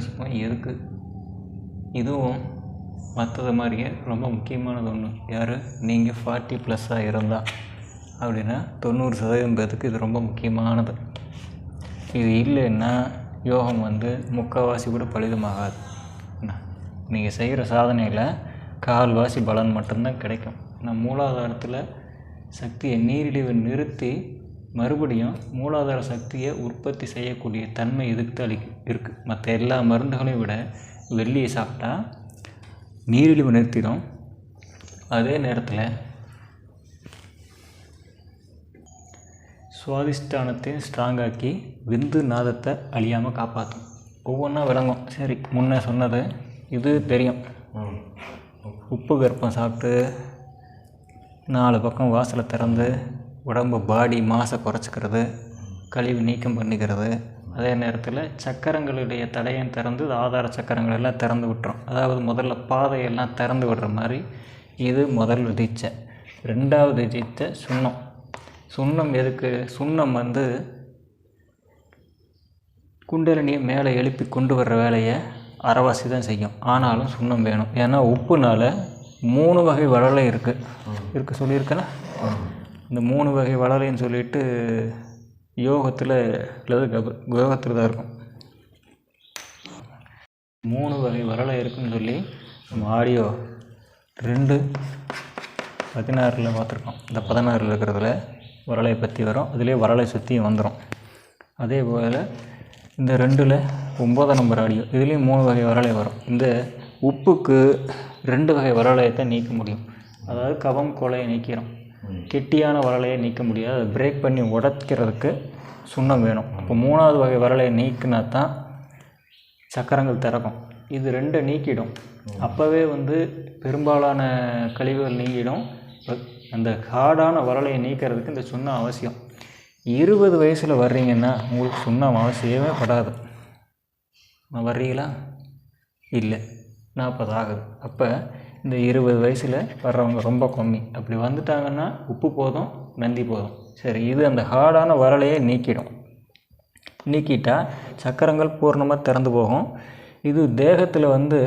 ஜீவசத்துவம் இருக்குது இதுவும் மற்றது மாதிரியே ரொம்ப முக்கியமானது ஒன்று யார்? நீங்கள் ஃபார்ட்டி ப்ளஸ்ஸாக இருந்தால் அப்படின்னா தொண்ணூறு சதவீதம் பேர்த்துக்கு இது ரொம்ப முக்கியமானது. இது இல்லைன்னா யோகம் வந்து முக்கால்வாசி கூட பலிதமாகாது. நீங்கள் செய்கிற சாதனையில் கால்வாசி பலன் மட்டும்தான் கிடைக்கும். நான் மூலாதாரத்தில் சக்தியை நீரிழிவை நிறுத்தி மறுபடியும் மூலாதார சக்தியை உற்பத்தி செய்யக்கூடிய தன்மை இதுக்கு அளிக்கு இருக்குது மற்ற எல்லா மருந்துகளையும் விட வெள்ளியை சாப்பிட்டா நீரிழிவு நிறுத்திடும். அதே நேரத்தில் சுவாதிஷ்டானத்தையும் ஸ்ட்ராங்காக்கி விந்து நாதத்தை அழியாமல் காப்பாற்றும் ஒவ்வொன்றா விளங்கும். சரி முன்னே சொன்னது இது தெரியும். உப்பு கர்ப்பம் சாப்பிட்டு நாலு பக்கம் வாசலை திறந்து உடம்பு பாடி மாசை குறைச்சிக்கிறது கழிவு நீக்கம் பண்ணிக்கிறது. அதே நேரத்தில் சக்கரங்களுடைய தடையம் திறந்து ஆதார சக்கரங்கள் எல்லாம் திறந்து விட்டுரும். அதாவது முதல்ல பாதையெல்லாம் திறந்து விடுற மாதிரி இது முதல் தீட்சை ரெண்டாவது தீட்சை சுண்ணம். சுண்ணம் எதுக்கு? சுண்ணம் வந்து குண்டலினியை மேலே எழுப்பி கொண்டு வர்ற வேலையை அரைவாசி தான் செய்யும். ஆனாலும் சுண்ணம் வேணும். ஏன்னா உப்புனால மூணு வகை வளலை இருக்குது இருக்கு சொல்லியிருக்கேன்னா இந்த மூணு வகை வளலைன்னு சொல்லிட்டு யோகத்தில் அல்லது கப யோகத்தில் தான் இருக்கும். மூணு வகை வரலை இருக்குன்னு சொல்லி நம்ம ஆடியோ ரெண்டு பதினாறில் பார்த்துருக்கோம். இந்த பதினாறில் இருக்கிறதுல வரலையை பற்றி வரும். அதுலேயே வரலை சுற்றியும் வந்துடும் அதே போல் இந்த ரெண்டில் ஒம்பதாம் நம்பர் ஆடியோ இதுலேயும் மூணு வகை வரலை வரும். இந்த உப்புக்கு ரெண்டு வகை வரலையை தான் நீக்க முடியும். அதாவது கவம் கொலையை நீக்கிறோம். கெட்டியான வரலையை நீக்க முடியாது. அதை பிரேக் பண்ணி உடைக்கிறதுக்கு சுண்ணம் வேணும். இப்போ மூணாவது வகை வரலையை நீக்கினா தான் சக்கரங்கள் திறக்கும். இது ரெண்டை நீக்கிடும். அப்போவே வந்து பெரும்பாலான கழிவுகள் நீங்கிடும். அந்த ஹார்டான வரலையை நீக்கிறதுக்கு இந்த சுண்ணம் அவசியம். இருபது வயசில் வர்றீங்கன்னா உங்களுக்கு சுண்ணம் அவசியமே படாது. நான் வர்றீங்களா? இல்லை. நாற்பது ஆகுது. அப்போ இந்த இருபது வயசில் வர்றவங்க ரொம்ப கம்மி. அப்படி வந்துட்டாங்கன்னா உப்பு போதும் நந்தி போதும். சரி இது அந்த ஹார்டான வரலையே நீக்கிடும். நீக்கிட்டால் சக்கரங்கள் பூர்ணமாக திறந்து போகும். இது தேகத்தில் வந்து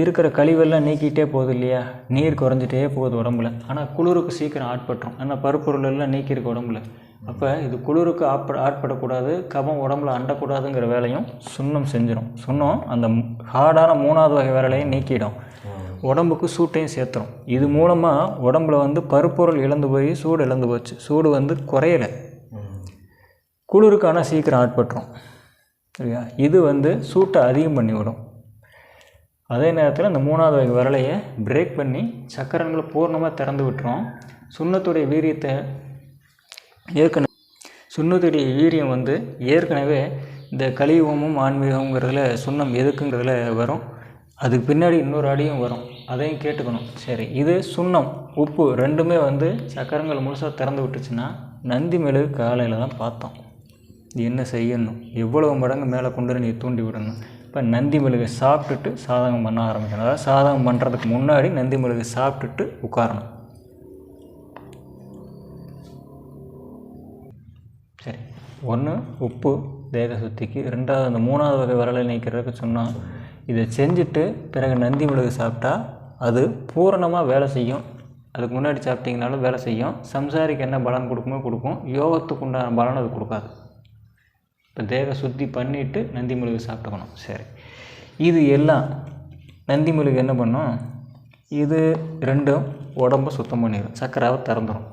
இருக்கிற கழிவெல்லாம் நீக்கிட்டே போகுது இல்லையா? நீர் குறைஞ்சிட்டே போகுது உடம்புல. ஆனால் குளிருக்கு சீக்கிரம் ஆட்பட்டுரும். ஆனால் பருப்பொருள் எல்லாம் நீக்கிருக்கு உடம்புல. அப்போ இது குளிருக்கு ஆட்பட ஆட்படக்கூடாது கபம் உடம்புல அண்டக்கூடாதுங்கிற வேலையும் சுண்ணம் செஞ்சிடும் சுண்ணம் அந்த ஹார்டான மூணாவது வகை வேலையும் நீக்கிடும். உடம்புக்கு சூட்டையும் சேர்த்துரும். இது மூலமாக உடம்புல வந்து பருப்பொருள் இழந்து போய் சூடு இழந்து போச்சு. சூடு வந்து குறையலை. குளிருக்கான சீக்கிரம் ஆட்பட்டுரும். சரியா? இது வந்து சூட்டை அதிகம் பண்ணி விடும். அதே நேரத்தில் இந்த மூணாவது வகை விரலையை பிரேக் பண்ணி சக்கரங்களை பூர்ணமாக திறந்து விட்டுரும். சுண்ணத்துடைய வீரியத்தை ஏற்கனவே சுண்ணத்துடைய வீரியம் வந்து ஏற்கனவே இந்த கலியுகமும் ஆன்மீகங்கிறதுல சுண்ணம் எதுக்குங்கிறதுல வரும். அதுக்கு பின்னாடி இன்னொரு அடியும் வரும். அதையும் கேட்டுக்கணும். சரி இது சுண்ணம் உப்பு ரெண்டுமே வந்து சக்கரங்கள் முழுசாக திறந்து விட்டுச்சுன்னா நந்தி மெழுகு காலையில் தான் பார்த்தோம். என்ன செய்யணும்? எவ்வளவு மடங்கு மேலே கொண்டு வந்து நீ தூண்டி விடணும்? இப்போ நந்தி மெழுகை சாப்பிட்டுட்டு சாதகம் பண்ண ஆரம்பிக்கணும். அதாவது சாதகம் பண்ணுறதுக்கு முன்னாடி நந்தி மெழுகை சாப்பிட்டுட்டு உட்காரணும். சரி ஒன்று உப்பு தேக சுத்திக்கு. ரெண்டாவது அந்த மூணாவது வகை வரலை நீக்கிறதுக்கு சொன்னால் இதை செஞ்சுட்டு பிறகு நந்தி மிளகு சாப்பிட்டா அது பூரணமாக வேலை செய்யும். அதுக்கு முன்னாடி சாப்பிட்டீங்கனாலும் வேலை செய்யும். சம்சாரிக்கு என்ன பலன் கொடுக்குமோ கொடுக்கும். யோகத்துக்கு உண்டான பலன் அது கொடுக்காது. இப்போ தேக சுத்தி பண்ணிவிட்டு நந்தி மிளகு சாப்பிட்டுக்கணும். சரி. இது எல்லாம் நந்தி மிளகு என்ன பண்ணும்? இது ரெண்டும் உடம்ப சுத்தம் பண்ணிடும் சக்கராவை திறந்துடும்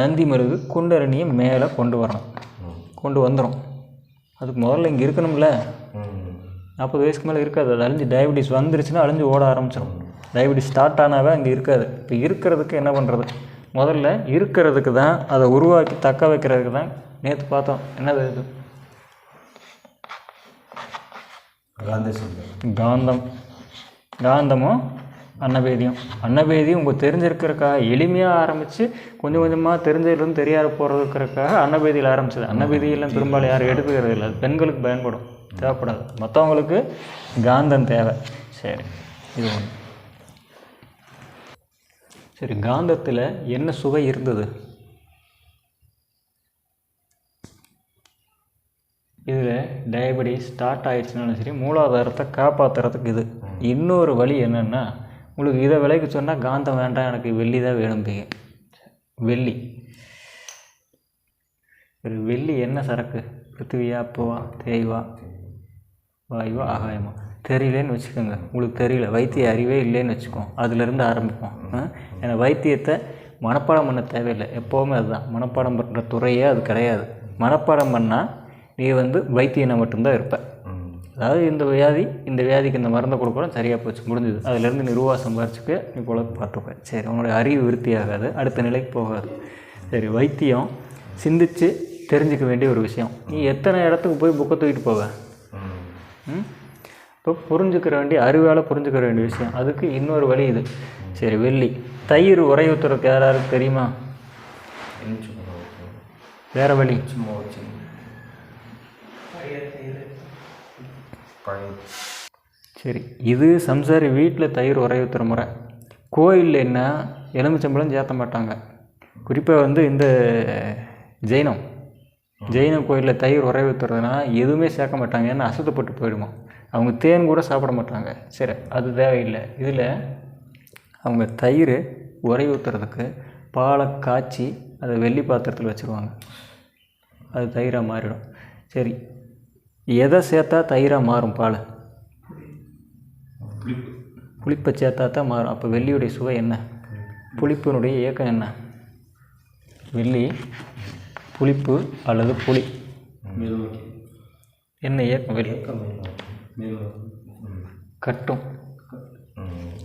நந்தி மிளகு குண்டரணியை மேலே கொண்டு வரணும். கொண்டு வந்துடும் அதுக்கு முதல்ல இங்கே இருக்கணும்ல. நாற்பது வயசுக்கு மேலே இருக்காது. அது அழிஞ்சு டயபிட்டிஸ் வந்துருச்சுன்னா அழிஞ்சு ஓட ஆரம்பிச்சிடும் டயபிட்டிஸ் ஸ்டார்ட் ஆனாவே அங்கே இருக்காது. இப்போ இருக்கிறதுக்கு என்ன பண்ணுறது முதல்ல இருக்கிறதுக்கு தான் அதை உருவாக்கி தக்க வைக்கிறதுக்கு தான் நேற்று பார்த்தோம். என்னது இது? காந்தம் காந்தமும் அன்னபேதியம். அன்னபேதியம் உங்கள் தெரிஞ்சிருக்கிறதுக்காக எளிமையாக ஆரம்பித்து கொஞ்சம் கொஞ்சமாக தெரிஞ்சதுலேருந்து தெரியாத போகிறதுக்கிறதுக்காக அன்னபேதியில் ஆரம்பிச்சது. அன்னபேதியெல்லாம் பெரும்பாலும் யாரும் எடுத்துக்கிறது இல்லை பெண்களுக்கு பயன்படும். தேவைப்படாது. மற்றவங்களுக்கு காந்தம் தேவை. சரி. இது ஒன்று சரி காந்தத்தில் என்ன சுவை இருந்தது? இதில் டயபெட்டிஸ் ஸ்டார்ட் ஆயிடுச்சுனாலும் சரி மூலாதாரத்தை காப்பாற்றுறதுக்கு இது. இன்னொரு வழி என்னென்னா உங்களுக்கு இதை விலைக்கு சொன்னால் காந்தம் வேண்டாம் எனக்கு வெள்ளி தான் வேணும்பீங்க வெள்ளி. ஒரு வெள்ளி என்ன சரக்கு? பிருத்திவியா அப்புவா தேய்வா? வாயுவா ஆகாயமா. தெரியலேன்னு வச்சுக்கோங்க. உங்களுக்கு தெரியல. வைத்திய அறிவே இல்லைன்னு வச்சுக்கோம் அதுலேருந்து ஆரம்பிப்போம். ஏன்னா வைத்தியத்தை மனப்பாடம் பண்ண தேவையில்லை. எப்போவுமே அதுதான். மனப்பாடம் பண்ணுற துறையே அது கிடையாது. மனப்பாடம் பண்ணால் நீ வந்து வைத்தியனை மட்டும்தான் இருப்ப. அதாவது இந்த வியாதி இந்த வியாதிக்கு இந்த மருந்தை கொடுக்குறோம் சரியாக போச்சு முடிஞ்சுது. அதுலேருந்து நீ ரூபா சம்பாரிச்சுக்க நீ பொழப்பு பார்த்துப்ப சரி உன்னுடைய அறிவு விருத்தி ஆகாது. அடுத்த நிலைக்கு போகாது. சரி வைத்தியம் சிந்திச்சு தெரிஞ்சுக்க வேண்டிய ஒரு விஷயம். நீ எத்தனை இடத்துக்கு போய் புக்கை தூக்கிட்டு போவேன் இப்போ புரிஞ்சுக்கிற வேண்டிய அறிவால் புரிஞ்சுக்கிற வேண்டிய விஷயம். அதுக்கு இன்னொரு வழி இது. சரி வெள்ளி. தயிர் உரை ஊற்றுறதுக்கு யாராருக்கு தெரியுமா? வேறு வழி. சும்மா வச்சு சரி இது சம்சாரி வீட்டில் தயிர் உரை முறை. கோயிலில் என்ன? எலுமிச்சம்பழம் சேர்த்த மாட்டாங்க. குறிப்பாக வந்து இந்த ஜெயினம். ஜெயின கோயிலில் தயிர் உரை ஊற்றுறதுனா எதுவுமே சேர்க்க மாட்டாங்க ஏன்னா அசுத்தப்பட்டு போயிடுமா. அவங்க தேன் கூட சாப்பிட மாட்டாங்க. சரி அது தேவையில்லை. இதில் அவங்க தயிர் உரை ஊற்றுறதுக்கு பாலை காய்ச்சி அதை வெள்ளி பாத்திரத்தில் வச்சுருவாங்க. அது தயிராக மாறிடும். சரி எதை சேர்த்தா தயிராக மாறும் பால்? புளிப்பு. புளிப்பை சேர்த்தா தான் மாறும். அப்போ வெள்ளியுடைய சுவை என்ன? புளிப்பினுடைய இயக்கம் என்ன? வெள்ளி புளிப்பு அல்லது புளி. என்ன இயக்கம் கட்டும்.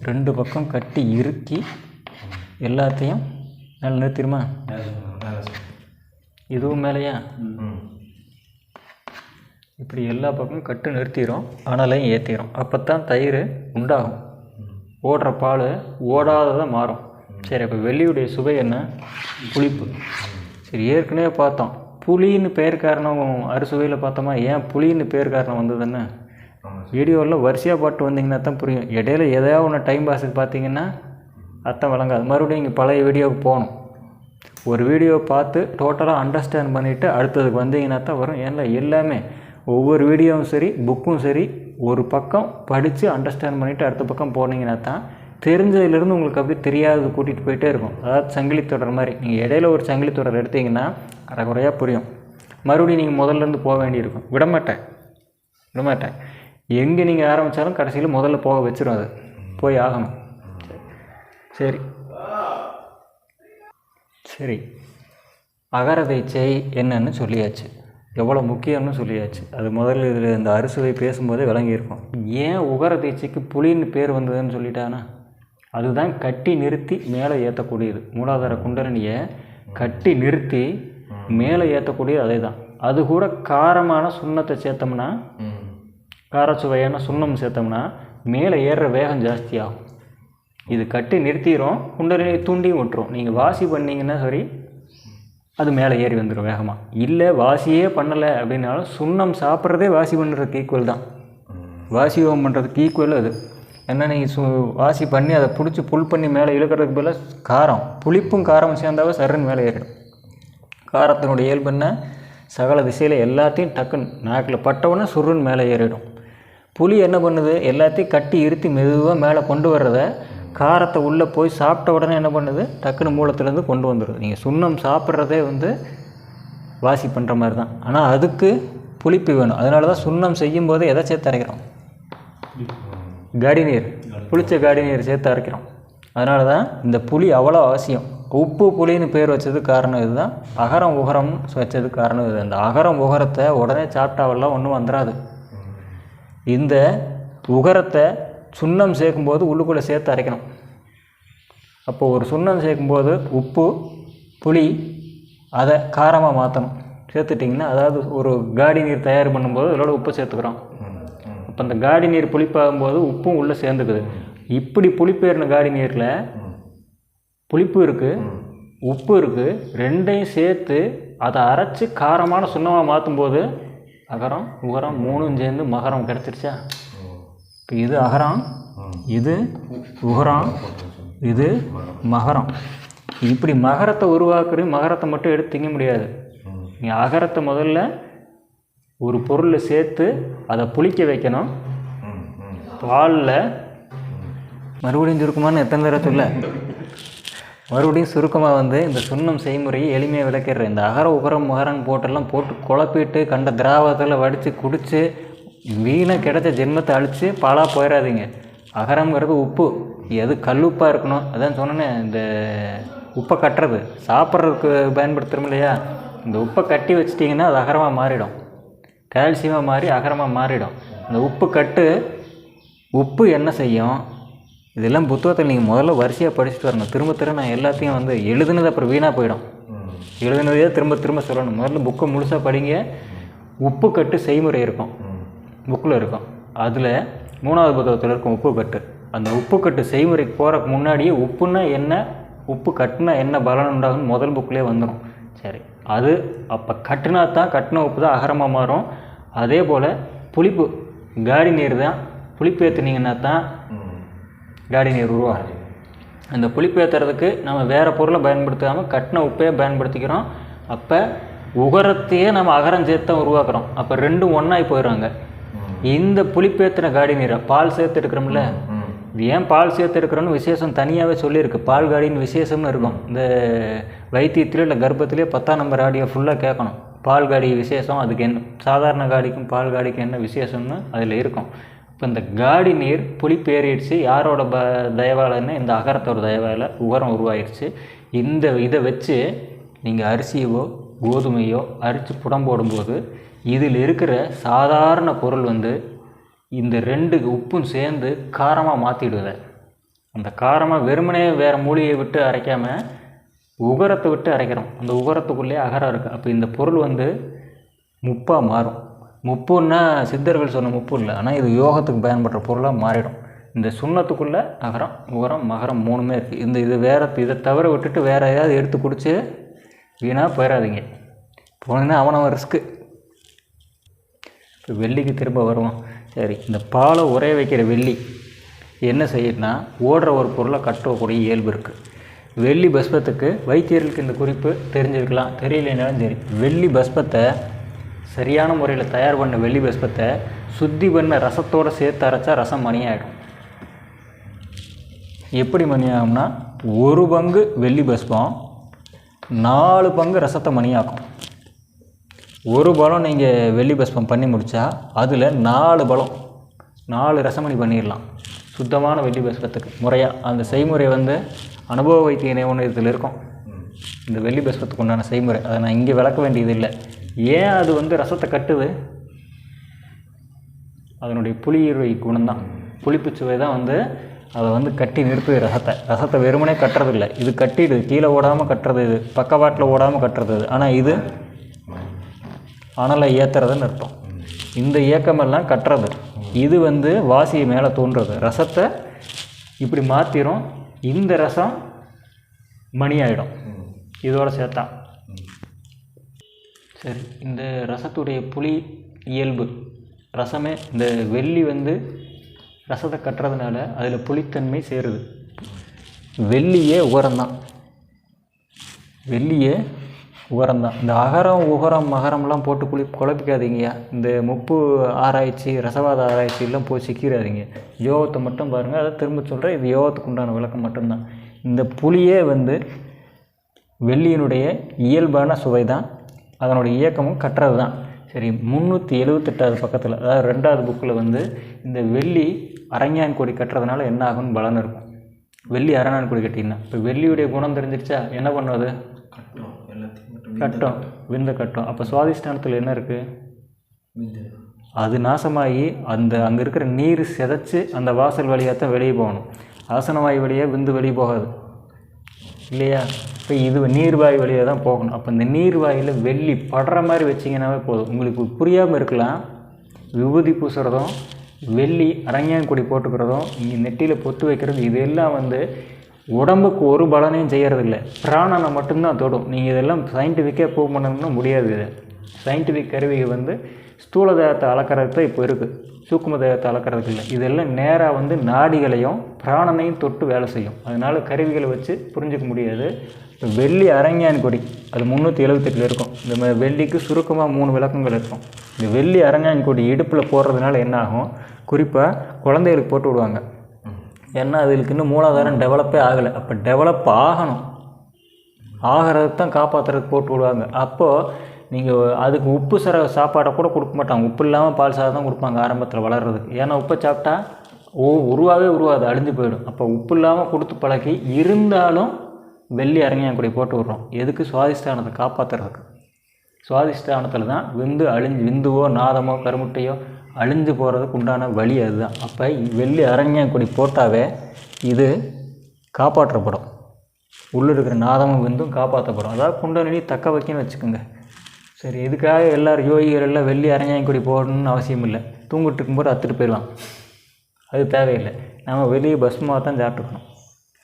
ரெண்டு பக்கம் கட்டி இறுக்கி எல்லாத்தையும் மேலே நிறுத்திடுமா. இதுவும் மேலேயா? இப்படி எல்லா பக்கமும் கட்டு நிறுத்திடும் அனலையும் ஏற்றிடும் அப்போ தான் தயிர் உண்டாகும். ஓடுற பால் ஓடாததாக மாறும். சரி அப்போ வெள்ளியுடைய சுவை என்ன? புளிப்பு. சரி ஏற்கனவே பார்த்தோம். புளின்னு பேர் காரணம் அறுசுவையில் பார்த்தோமா? ஏன் புளின்னு பேர் காரணம் வந்ததுன்னு? வீடியோவில் வரிசையாக பாட்டு வந்தீங்கன்னா தான் புரியும். இடையில எதையாவது ஒன்று டைம் பாஸுக்கு பார்த்தீங்கன்னா அர்த்தம் விளங்காது. மறுபடியும் இங்கே பழைய வீடியோவுக்கு போகணும். ஒரு வீடியோ பார்த்து டோட்டலாக அண்டர்ஸ்டாண்ட் பண்ணிவிட்டு அடுத்ததுக்கு வந்தீங்கன்னா தான் வரும். ஏன்னா எல்லாமே ஒவ்வொரு வீடியோவும் சரி புக்கும் சரி ஒரு பக்கம் படித்து அண்டர்ஸ்டாண்ட் பண்ணிவிட்டு அடுத்த பக்கம் போனீங்கன்னா தான் தெரிஞ்சதுலேருந்து உங்களுக்கு அப்படியே தெரியாதது கூட்டிகிட்டு போயிட்டே இருக்கும். அதாவது சங்கிலி தொடர் மாதிரி. நீங்கள் இடையில ஒரு சங்கிலி தொடர் எடுத்தீங்கன்னா அரைகுறையாக புரியும். மறுபடியும் நீங்கள் முதல்லேருந்து போக வேண்டியிருக்கும். விடமாட்டேன். விடமாட்டேன். எங்கே நீங்கள் ஆரம்பித்தாலும் கடைசியில் முதல்ல போக வச்சிடும் அது. போய் ஆகணும். சரி. சரி. அகர தீட்சை என்னன்னு சொல்லியாச்சு. எவ்வளோ முக்கியம்னு சொல்லியாச்சு. அது முதல்ல இதில் இந்த அரிசுவை பேசும்போதே விளங்கியிருக்கும். ஏன் உகர தீட்சைக்கு புலின்னு பேர் வந்ததுன்னு சொல்லிட்டானா? அதுதான் கட்டி நிறுத்தி மேலே ஏற்றக்கூடியது. மூலாதார குண்டலினியை கட்டி நிறுத்தி மேலே ஏற்றக்கூடியது அதே தான் அது கூட காரமான சுண்ணத்தை சேர்த்தோம்னா காரச்சுவையான சுண்ணம் சேர்த்தோம்னா மேலே ஏறுற வேகம் ஜாஸ்தியாகும். இது கட்டி நிறுத்திடும் குண்டரணியை தூண்டியும் விட்டுரும். நீங்கள் வாசி பண்ணீங்கன்னா சரி அது மேலே ஏறி வந்துடும் வேகமாக இல்லை வாசியே பண்ணலை அப்படின்னாலும் சுண்ணம் சாப்பிட்றதே வாசி பண்ணுறதுக்கு ஈக்குவல் தான். வாசி ஓம் பண்ணுறதுக்கு ஈக்குவல் அது. என்ன நீங்கள் சு வாசி பண்ணி அதை பிடிச்சி புல் பண்ணி மேலே இழுக்கிறதுக்கு பதிலாக காரம் புளிப்பும் காரமும் சேர்ந்தாவே சருன்னு மேலே ஏறிடும். காரத்தினுடைய இயல்பு என்ன? சகல திசையில் எல்லாத்தையும் டக்குன்னு நாக்கில் பட்டவுடனே சுருன்னு மேலே ஏறிடும். புளி என்ன பண்ணுது? எல்லாத்தையும் கட்டி இருத்தி மெதுவாக மேலே கொண்டு வர்றத காரத்தை உள்ளே போய் சாப்பிட்ட உடனே என்ன பண்ணுது? டக்குன்னு மூலத்துலேருந்து கொண்டு வந்துடுது நீங்கள் சுண்ணம் சாப்பிட்றதே வந்து வாசி பண்ணுற மாதிரி தான். ஆனால் அதுக்கு புளிப்பு வேணும். அதனால தான் சுண்ணம் செய்யும்போது எதை சேர்த்து அரைக்கிறோம்? காடி நீர் புளிச்ச காடி நீர் சேர்த்து அரைக்கிறோம். அதனால தான் இந்த புளி அவ்வளோ அவசியம். உப்பு புளின்னு பேர் வச்சதுக்கு காரணம் இதுதான். அகரம் உகரம் வச்சதுக்கு காரணம் இது. அந்த அகரம் உகரத்தை உடனே சாப்பிட்டாவெல்லாம் ஒன்றும் வந்துடாது இந்த உகரத்தை சுண்ணம் சேர்க்கும்போது உள்ளுக்குள்ளே சேர்த்து அரைக்கணும். அப்போ ஒரு சுண்ணம் சேர்க்கும்போது உப்பு புளி அதை காரமாக மாற்றணும் சேர்த்துட்டிங்கன்னா அதாவது ஒரு காடி நீர் தயார் பண்ணும்போது அதோட உப்பு சேர்த்துக்கிறோம். அப்போ அந்த காடி நீர் புளிப்பாகும்போது உப்பும் உள்ளே சேர்ந்துக்குது. இப்படி புளிப்பேறின காடி நீரில் புளிப்பு இருக்குது உப்பு இருக்குது ரெண்டையும் சேர்த்து அதை அரைச்சி காரமான சுண்ணமாக மாற்றும்போது அகரம் உகரம் மூணும் சேர்ந்து மகரம் கிடச்சிருச்சா? இப்போ இது அகரம் இது உகரம் இது மகரம். இப்படி மகரத்தை உருவாக்குறது மகரத்தை மட்டும் எடுத்து திங்க முடியாது. நீ அகரத்தை முதல்ல ஒரு பொருளை சேர்த்து அதை புளிக்க வைக்கணும். பாலில். மறுபடியும் சுருக்கமானு எத்தனை தடவை சொல்ல? மறுபடியும் சுருக்கமாக வந்து இந்த சுண்ணம் செய்முறையை எளிமையாக விளக்கிடுறேன். இந்த அகர உகரம் முகரம் போட்டெல்லாம் போட்டு குழப்பிட்டு கண்ட திராவகத்தில் வடித்து குடித்து வீணாக கிடைச்ச ஜென்மத்தை அழித்து பாலாக போயிடாதீங்க அகரம்ங்கிறது உப்பு. எது கல்லுப்பாக இருக்கணும்? அதான் சொன்னேனே இந்த உப்பை கட்டுறது. சாப்பிட்றதுக்கு பயன்படுத்துகிறோம் இல்லையா? இந்த உப்பை கட்டி வச்சிட்டிங்கன்னா அது அகரமாக மாறிடும். கால்சியமாக மாறி அகரமாக மாறிடும். அந்த உப்பு கட்டு உப்பு என்ன செய்யும்? இதெல்லாம் புத்தகத்தில் நீங்கள் முதல்ல வரிசையாக படிச்சுட்டு வரணும். திரும்ப திரும்ப நான் எல்லாத்தையும் வந்து எழுதுனது அப்புறம் வீணாக போயிடும். ம். எழுதுனதையே திரும்ப திரும்ப சொல்லணும். முதல்ல புக்கை முழுசாக படிங்க. உப்பு கட்டு செய்முறை இருக்கும். புக்கில் இருக்கும். அதில் மூணாவது புத்தகத்தில் இருக்கும் உப்பு கட்டு. அந்த உப்பு கட்டு செய்முறைக்கு போகிறக்கு முன்னாடியே உப்புன்னா என்ன உப்பு கட்டுனா என்ன பலன் உண்டாகுன்னு முதல் புக்கிலே வந்துடும் சரி. அது அப்போ கட்டுனா தான் கட்டின உப்பு தான் அகரமாக மாறும். அதே போல் புளிப்பு காடி நீர் தான் புளிப்பு ஏற்றுனீங்கன்னா தான் காடி நீர் உருவாகும். அந்த புளிப்பு ஏற்றுறதுக்கு நம்ம வேறு பொருளை பயன்படுத்தாமல் கட்டின உப்பே பயன்படுத்திக்கிறோம். அப்போ உகரத்தையே நம்ம அகரம் சேர்த்து தான் உருவாக்குறோம். அப்போ ரெண்டும் ஒன்றாகி போயிடுறாங்க. இந்த புளிப்பேற்றின காடி நீரை பால் சேர்த்து எடுக்கிறோம்ல இது ஏன் பால் சேர்த்து எடுக்கிறோன்னு விசேஷம் தனியாகவே சொல்லியிருக்கு. பால் காடின்னு விசேஷம்னு இருக்கும். இந்த வைத்தியத்திலே இல்லை கர்ப்பத்திலே பத்தாம் நம்பர் ஆடியோ ஃபுல்லாக கேட்கணும். பால் காடி விசேஷம் அதுக்கு என்ன சாதாரண காடிக்கும் பால் காடிக்கும் என்ன விசேஷம்னு அதில் இருக்கும். இப்போ இந்த காடி நீர் புளிப்பேறிடுச்சு யாரோட ப தயவாளன்னு இந்த அகரத்தோட தயவால உகரம் உருவாயிருச்சு. இந்த இதை வச்சு நீங்கள் அரிசியவோ கோதுமையோ அரிச்சு புடம் போடும்போது இதில் இருக்கிற சாதாரண பொருள் வந்து இந்த ரெண்டு உப்பும் சேர்ந்து காரமாக மாற்றிடுவேன் அந்த காரமாக வெறுமனே வேறு மூலிகையை விட்டு அரைக்காமல் உகரத்தை விட்டு அரைக்கிறோம். அந்த உகரத்துக்குள்ளேயே அகரம் இருக்குது அப்போ இந்த பொருள் வந்து முப்பாக மாறும். முப்புன்னா சித்தர்கள் சொன்ன முப்பு இல்லை. ஆனால் இது யோகத்துக்கு பயன்படுற பொருளாக மாறிடும். இந்த சுண்ணத்துக்குள்ளே அகரம் உகரம் மகரம் மூணுமே இருக்குது இந்த இது வேற இதை தவிர விட்டுட்டு வேறு ஏதாவது எடுத்து குடிச்சு வீணாக போயிடாதீங்க போனீங்கன்னா அவனவன் ரிஸ்க்கு இப்போ வெள்ளிக்கு திரும்ப வருவான். சரி இந்த பாலை உரைய வைக்கிற வெள்ளி என்ன செய்யுதுன்னா ஓடுற ஒரு பொருளை கட்டக்கூடிய இயல்பு இருக்குது வெள்ளி பஸ்பத்துக்கு வைத்தியர்களுக்கு இந்த குறிப்பு தெரிஞ்சிருக்கலாம் தெரியலனாலும் சரி. வெள்ளி பஸ்பத்தை சரியான முறையில் தயார் பண்ண வெள்ளி பஸ்பத்தை சுத்தி பண்ண ரசத்தோடு சேர்த்து அரைச்சா ரசம் மணியாகிடும் எப்படி மணியாகும்னா ஒரு பங்கு வெள்ளி பஸ்பம் நாலு பங்கு ரசத்தை மணியாக்கும். ஒரு பலம் நீங்கள் வெள்ளி பஸ்பம் பண்ணி முடித்தா அதில் நாலு பலம் நாலு ரசமணி பண்ணிடலாம் சுத்தமான வெள்ளி பஸ்பத்துக்கு. முறையாக அந்த செய்முறை வந்து அனுபவ வைத்திய நிறுவனத்தில் இருக்கும். இந்த வெள்ளி பஸ்பத்துக்கு உண்டான செய்முறை. அதை நான் இங்கே விளக்க வேண்டியது இல்லை ஏன் அது வந்து ரசத்தை கட்டுது? அதனுடைய புளியுரை குணம்தான். புளிப்பு சுவை தான் வந்து அதை வந்து கட்டி நிறுத்துது ரசத்தை. ரசத்தை வெறுமனே கட்டுறதில்லை. இது கட்டிடுது. கீழே ஓடாமல் கட்டுறது இது. பக்கவாட்டில் ஓடாமல் கட்டுறது இது. ஆனால் இது அனலை ஏற்றுறதுன்னு அர்த்தம். இந்த இயக்கமெல்லாம் கட்டுறது இது வந்து வாசியை மேலே தோன்றது. ரசத்தை இப்படி மாற்றிடும் இந்த ரசம் மணி ஆகிடும் இதோட சேர்த்தா. சரி இந்த ரசத்துடைய புளி இயல்பு. ரசமே இந்த வெள்ளி வந்து ரசத்தை கட்டுறதுனால அதில் புளித்தன்மை சேருது. வெள்ளியே உரம்தான் வெள்ளியே உகரம் தான் இந்த அகரம் உகரம் மகரம்லாம் போட்டு குளி குழப்பிக்காதீங்கய்யா. இந்த முப்பு ஆராய்ச்சி ரசவாத ஆராய்ச்சியெல்லாம் போய் சிக்கிறாதீங்க. யோகத்தை மட்டும் பாருங்கள் அதை திரும்ப சொல்கிறேன் இது யோகத்துக்கு உண்டான விளக்கம் மட்டும்தான். இந்த புளியே வந்து வெள்ளியினுடைய இயல்பான சுவை தான் அதனுடைய இயக்கமும் கட்டுறது தான் சரி முந்நூற்றி எழுபத்தெட்டாவது பக்கத்தில் அதாவது ரெண்டாவது புக்கில் வந்து இந்த வெள்ளி அரஞ்சான் கொடி கட்டுறதுனால என்ன ஆகும்னு பலன் இருக்கும். வெள்ளி அரஞான் கொடி கட்டிங்கன்னா இப்போ வெள்ளியுடைய குணம் தெரிஞ்சிருச்சா? என்ன பண்ணுவது கட்டும். எல்லாத்தையும் கட்டும். விந்த கட்டும். அப்போ சுவாதிஷ்டானத்தில் என்ன இருக்குது அது நாசமாகி அந்த அங்கே இருக்கிற நீர் சிதைச்சு அந்த வாசல் வழியாக தான் வெளியே போகணும். ஆசனவாயு வழியாக விந்து வெளியே போகாது. இல்லையா? இப்போ இது நீர்வாய் வழியாக தான் போகணும். அப்போ இந்த நீர்வாயில் வெள்ளி படுற மாதிரி வச்சிங்கன்னாவே போதும். உங்களுக்கு புரியாமல் இருக்கலாம். விபூதி பூசுகிறதும் வெள்ளி அரங்கான்குடி போட்டுக்கிறதும் இங்கே நெட்டியில் பொத்து வைக்கிறது இதெல்லாம் வந்து உடம்புக்கு ஒரு பலனையும் செய்கிறதில்ல பிராணனை மட்டும்தான் தொடும். நீங்கள் இதெல்லாம் சயின்டிஃபிக்காக ப்ரூவ் பண்ணணும்னா முடியாது இது. சயின்டிஃபிக் கருவிகள் வந்து ஸ்தூல தேகத்தை அளக்கிறது தான் இப்போ இருக்குது சூக்கும தேகத்தை அளக்கிறதுக்கு இல்லை. இதெல்லாம் நேராக வந்து நாடிகளையும் பிராணனையும் தொட்டு வேலை செய்யும். அதனால் கருவிகளை வச்சு புரிஞ்சுக்க முடியாது. இப்போ வெள்ளி அரஞ்ஞான் கொடி. அது முந்நூற்றி எழுபத்தெட்டில் இருக்கும். இந்த மாதிரி வெள்ளிக்கு சுருக்கமாக மூணு விளக்கங்கள் இருக்கும். இந்த வெள்ளி அரஞ்ஞான் கொடி இடுப்பில் போடுறதுனால என்ன ஆகும்? குறிப்பாக குழந்தைகளுக்கு போட்டு விடுவாங்க. ஏன்னா அதுக்கு இன்னும் மூலாதாரம் டெவலப்பே ஆகலை. அப்போ டெவலப் ஆகணும். ஆகிறது தான் காப்பாற்றுறதுக்கு போட்டு விடுவாங்க. அப்போது நீங்கள் அதுக்கு உப்பு சிற சாப்பாடை கூட கொடுக்க மாட்டாங்க. உப்பு இல்லாமல் பால் சாதம் தான் கொடுப்பாங்க ஆரம்பத்தில் வளர்கிறதுக்கு ஏன்னா உப்பை சாப்பிட்டா ஓ உருவாகவே உருவாது அழிஞ்சு போயிடும். அப்போ உப்பு இல்லாமல் கொடுத்து பழக்கி இருந்தாலும் வெள்ளி அரங்காங்குடி போட்டு விட்றோம். எதுக்கு? சுவாதிஷ்டானத்தை காப்பாற்றுறதுக்கு சுவாதிஷ்டானத்தில் தான் விந்து அழிஞ்சு விந்துவோ நாதமோ கருமுட்டையோ அழிஞ்சு போகிறதுக்கு உண்டான வழி அதுதான். அப்போ வெள்ளி அரங்காங்குடி போட்டாவே இது காப்பாற்றப்படும். உள்ளே இருக்கிற நாதமும் விந்தும் காப்பாற்றப்படும் அதாவது குண்டலினி தக்க வைக்கன்னு வச்சுக்கோங்க. சரி இதுக்காக எல்லோரும் யோகிகள் எல்லாம் வெள்ளி அரங்காங்குடி போடணும்னு அவசியம் இல்லை. தூங்கிட்டு இருக்கும்போது அத்துட்டு போயிடலாம். அது தேவையில்லை. நம்ம வெளியே பஸ்மாக தான் சாப்பிட்டுக்கணும்.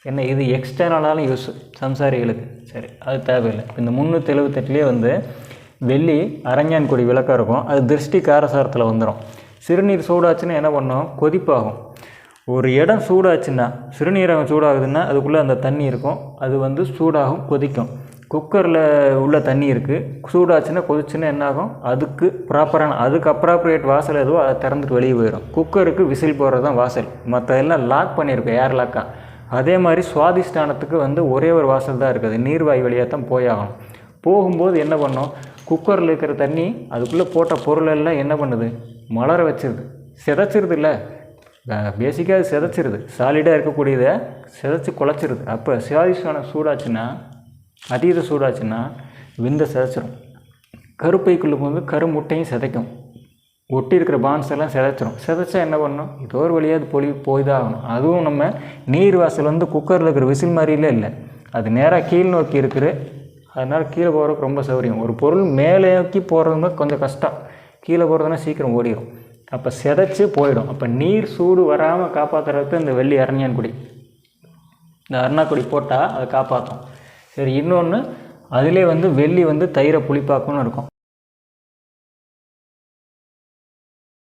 என்ன இது எக்ஸ்டர்னலாலும் யூஸ் சம்சாரிகளுக்கு. சரி அது தேவையில்லை. இந்த முந்நூற்றி எழுபத்தெட்டுலேயே வந்து வெள்ளி அரஞ்சான் கொடி இருக்கும். அது திருஷ்டி காரசாரத்தில் வந்துடும் சிறுநீர் சூடாச்சுன்னா என்ன பண்ணும்? கொதிப்பாகும். ஒரு இடம் சூடாச்சுன்னா சிறுநீரகம் சூடாகுதுன்னா அதுக்குள்ளே அந்த தண்ணி இருக்கும். அது வந்து சூடாகும் கொதிக்கும். குக்கரில் உள்ள தண்ணி இருக்குது சூடாச்சுன்னா கொதிச்சுன்னா என்னாகும்? அதுக்கு ப்ராப்பரான அதுக்கு அப்ராப்ரியேட் வாசல் எதுவோ அதை திறந்துட்டு வெளியே போயிடும் குக்கருக்கு விசில் போடுறது தான் வாசல். மற்ற எல்லாம் லாக் பண்ணியிருக்கோம் ஏர் லாக்காக அதே மாதிரி சுவாதிஷ்டானத்துக்கு வந்து ஒரே ஒரு வாசல் தான் இருக்குது. நீர்வாய் வழியாக தான் போயாகணும் போகும்போது என்ன பண்ணோம்? குக்கரில் இருக்கிற தண்ணி அதுக்குள்ளே போட்ட பொருளெல்லாம் என்ன பண்ணுது? மலர வச்சிருது. சிதைச்சிருது இல்லை? பேசிக்காக அது சிதைச்சிருது. சாலிடாக இருக்கக்கூடியதை சிதைச்சி குழச்சிருது. அப்போ சாதிஷான சூடாச்சுன்னா அதீத சூடாச்சுன்னா விந்தை சிதைச்சிரும். கருப்பைக்குள்ளே வந்து கருமுட்டையும் சிதைக்கும். ஒட்டி இருக்கிற பான்ஸ் எல்லாம் சிதைச்சிரும். சிதைச்சா என்ன பண்ணும்? ஏதோ ஒரு வழியாக அது பொலி போய் தான் ஆகணும் அதுவும் நம்ம நீர் வாசல் வந்து குக்கரில் இருக்கிற விசில் மாதிரிலே இல்லை. அது நேராக கீழ் நோக்கி இருக்கிற அதனால் கீழே போகிறதுக்கு ரொம்ப சௌகரியம் ஒரு பொருள் மேலே நோக்கி கொஞ்சம் கஷ்டம். கீழே போகிறதுனா சீக்கிரம் ஓடிடும் அப்போ சிதைச்சு போயிடும். அப்போ நீர் சூடு வராமல் காப்பாற்றுறதுக்கு இந்த வெள்ளி அரணியான் குடி இந்த அருணாக்குடி போட்டால் அதை காப்பாற்றும் சரி இன்னொன்று அதிலே வந்து வெள்ளி வந்து தயிரை புளிப்பாக்கும்னு இருக்கும்.